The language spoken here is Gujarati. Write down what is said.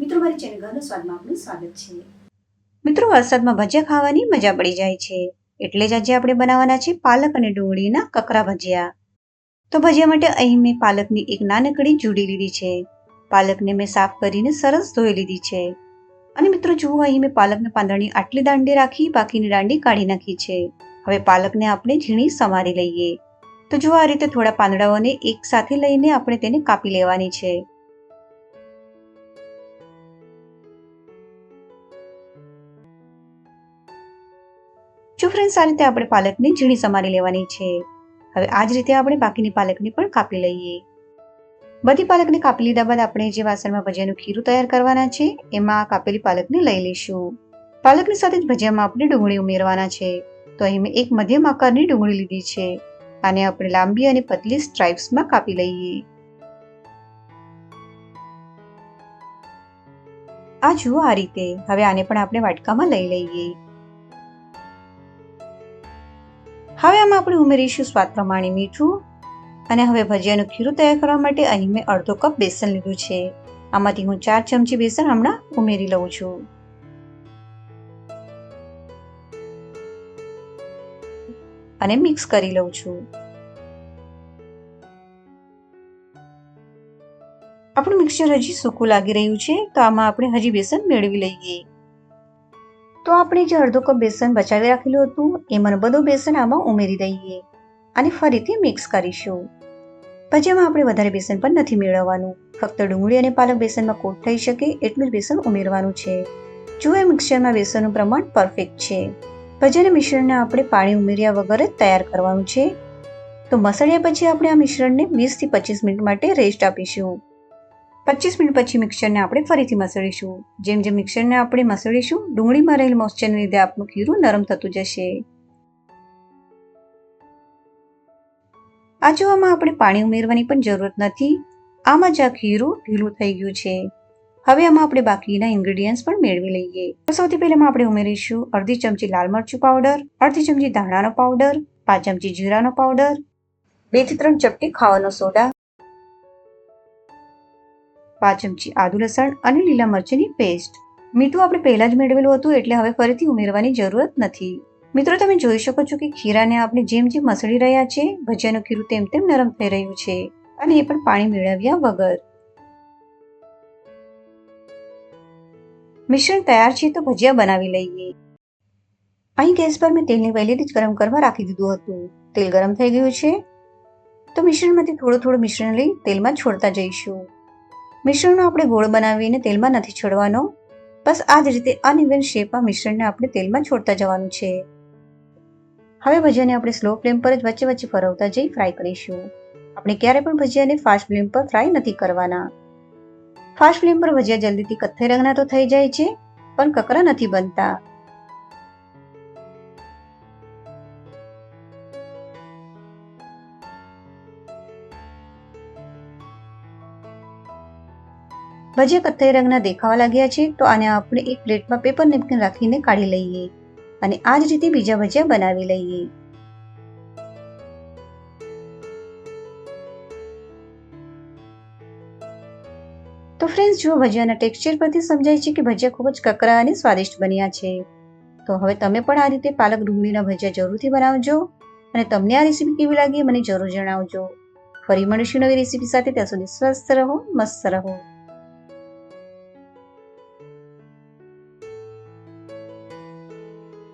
મિત્રો, મારી ચેનલ સ્વાદમાં આપનું સ્વાગત છે. મિત્રો, વરસાદમાં ભજીયા ખાવાની મજા પડી જાય છે. એટલે જ આજે આપણે બનાવવાના છે પાલક અને ડુંગળીના કકરા ભજીયા. તો ભજીયા માટે અહીં મેં પાલકની એક નાનકડી જુડી લીધી છે. પાલકને મેં સાફ કરીને સરસ ધોઈ લીધી છે. અને મિત્રો, જુઓ, અહીં મેં પાલકના પાંદડાની આટલી દાંડી રાખી, બાકીની દાંડી કાઢી નાખી છે. હવે પાલકને આપણે ઝીણી સમારી લઈએ. તો જુઓ, આ રીતે થોડા પાંદડાઓને એક સાથે લઈને આપણે તેને કાપી લેવાની છે. જો ફ્રેન્ડ્સ આ રીતે આપણે પાલકને ઝીણી સમારી લેવાની છે. હવે આ જ રીતે આપણે બાકીની પાલકને પણ કાપી લઈએ. બધી પાલકને કાપી લીધા બાદ આપણે જે વાસણમાં ભજીયાનું ખીરું તૈયાર કરવાના છે, એમાં કાપેલી પાલકને લઈ લઈશું. પાલકની સાથે જ ભજીયામાં આપણે ડુંગળી ઉમેરવાના છે. તો અહીં મેં એક મધ્યમ આકારની ડુંગળી લીધી છે. આને આપણે લાંબી અને પતલી સ્ટ્રાઇપ્સમાં કાપી લઈએ. આ જુઓ આ રીતે. હવે આને પણ આપણે વાટકામાં લઈ લઈએ. હવે આમાં આપણે ઉમેરીશું સ્વાદ પ્રમાણે મીઠું. અને હવે ભજીયાનું ખીરું તૈયાર કરવા માટે અહીં મેં અડધો કપ બેસન લીધું છે. આમાંથી હું ચાર ચમચી બેસન હમણાં ઉમેરી લઉં છું. અને મિક્સ કરી લઉં છું. આપણું મિક્સચર હજી સૂકું લાગી રહ્યું છે, તો આમાં આપણે હજી બેસન મેળવી લઈએ. તો આપણે જે અડધો કપ બેસન બચાવી રાખેલું હતું એમાં બધું બેસન આમાં ઉમેરી દઈએ અને ફરીથી મિક્સ કરીશું. ભજીયામાં આપણે વધારે બેસન પણ નથી મેળવવાનું. ફક્ત ડુંગળી અને પાલક બેસનમાં કોટ થઈ શકે એટલું જ બેસન ઉમેરવાનું છે. જો એ મિક્સરમાં બેસનનું પ્રમાણ પરફેક્ટ છે. ભજીયાના મિશ્રણને આપણે પાણી ઉમેર્યા વગર જ તૈયાર કરવાનું છે. તો મસળ્યા પછી આપણે આ મિશ્રણને વીસથી પચીસ મિનિટ માટે રેસ્ટ આપીશું. પચીસ મિનિટ પછી મિક્સરને આપણે ફરીથી મસળીશું. જેમ જેમ મિક્સરને આપણે મસળીશું, ડુંગળીમાં રહેલ મોઇસ્ચરને લીધે આપણું ખીરું નરમ થતું જશે. આ જોવામાં આપણે પાણી ઉમેરવાની પણ જરૂરત નથી, આમાં જ આ ખીરું ઢીલું થઈ ગયું છે. હવે આમાં આપણે બાકીના ઇન્ગ્રેડિયન્ટ્સ પણ મેળવી લઈએ. તો સૌથી પહેલામાં આપણે ઉમેરીશું અડધી ચમચી લાલ મરચું પાવડર અડધી ચમચી ધાણાનો પાવડર પાંચ ચમચી જીરાનો પાવડર બેથી ત્રણ ચપટી ખાવાનો સોડા પાંચ ચમચી આદુ લસણ અને લીલા મરચીની પેસ્ટ મીઠું આપણે પહેલા જ મેળવેલું હતું એટલે હવે ફરીથી ઉમેરવાની જરૂરત નથી. મિત્રો, તમે જોઈ શકો છો કે ખીરાને આપણે જેમ જેમ મસળી રહ્યા છે, ભજીયાનું ખીરું તેમ તેમ નરમ થઈ રહ્યું છે અને એ પણ પાણી મેળવ્યા વગર. મિશ્રણ તૈયાર છે તો ભજીયા બનાવી લઈએ. અહીં ગેસ પર મેં તેલને પહેલેથી જ ગરમ કરવા રાખી દીધું હતું. તેલ ગરમ થઈ ગયું છે. તો મિશ્રણમાંથી થોડું થોડું મિશ્રણ લઈ તેલમાં છોડતા જઈશું. મિશ્રણનો આપણે ગોળ બનાવીને તેલમાં નથી છોડવાનો. બસ આ જ રીતે અનઇવન શેપમાં મિશ્રણને આપણે તેલમાં છોડતા જવાનું છે. હવે ભજીયાને આપણે સ્લો ફ્લેમ પર જ વચ્ચે વચ્ચે ફરવતા જઈ ફ્રાય કરીશું. આપણે ક્યારે પણ ભજીયાને ફાસ્ટ ફ્લેમ પર ફ્રાય નથી કરવાના. ફાસ્ટ ફ્લેમ પર ભજીયા જલ્દીથી કથ્થઈ રંગના તો થઈ જાય છે, પણ કકરા નથી બનતા. ભજીયા કથ્થઈ રંગના દેખાવા લાગ્યા છે, તો આને આપણે એક પ્લેટમાં પેપર નેપકિન રાખીને કાઢી લઈએ અને આ જ રીતે બીજા ભજીયા બનાવી લઈએ. તો ફ્રેન્ડ્સ જો ભજીયાના ટેક્સચર પરથી સમજાય છે કે ભજીયા ખૂબ જ કકરા અને સ્વાદિષ્ટ બન્યા છે. તો હવે તમે પણ આ રીતે પાલક ડુંગળીના ભજીયા જરૂરથી બનાવજો અને તમને આ રેસીપી કેવી લાગી મને જરૂર જણાવજો. ફરી મળીશું નવી રેસીપી સાથે, ત્યાં સુધી સ્વસ્થ રહો, મસ્ત રહો.